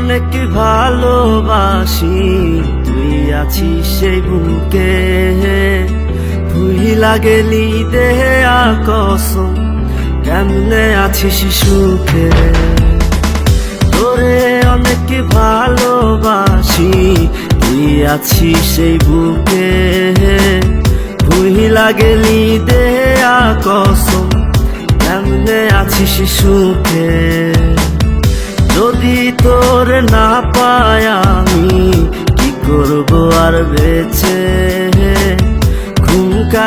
অনেক ভালোবাসি? তুই আছিস সেই বুকে। ভুইলা গেলি দেহে আকসম কেমনে আছিস সুখে? তোরে অনেক ভালোবাসি, তুই আছিস সেই বুকে। ভুইলা গেলি দেহে আকসম কেমনে আছিস সুখে?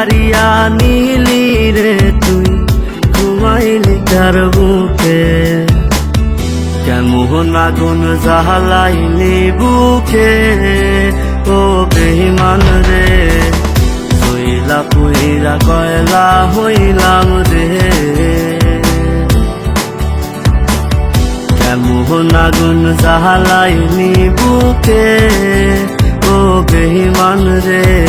কারিয়া নিলি রে তুই, ঘুমাইলি তার বুকে। কেমন আগুন জাহালাইলি বুকে, ও বেহিমান রে। হইলা পুইরা কয়লা হইলাম রে। কেমন আগুন জাহালাইনি বুকে, ও বেহিমান রে।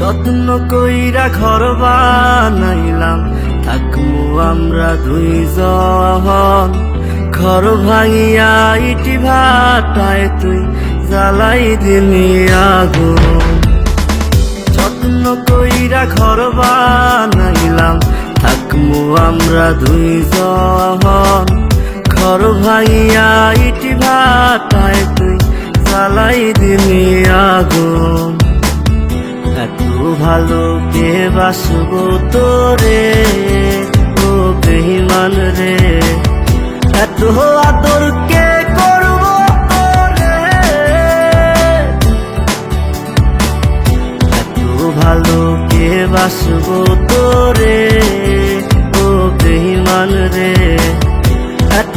যত্ন কইরা ঘর বানাইলাম। থাকমু আমরা দুইজন। ঘর ভাঙিয়া ইটি ভাটায় তুই জ্বালাই দিলি আগুন। যত্ন কইরা ঘর বানাইলাম। থাকমু আমরা দুইজন। ঘর ভাঙিয়া ইটি ভাটায় তুই জ্বালাই দিলি আগুন। ভালো কে বাসব তোরে, ও বেহিমান রে। এত আদর কে করব এত ভালো কে বাসব তোরে, ও বেহিমান রে। এত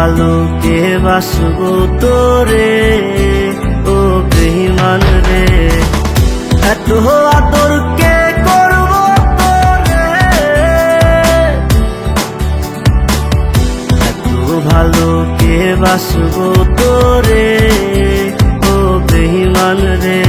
ভালো কে বাসব তোরে, ও বেহিমান রে। এত আদর কে করব তোরে? এত ভালো কে বাসব তোরে, ও বেহিমান রে।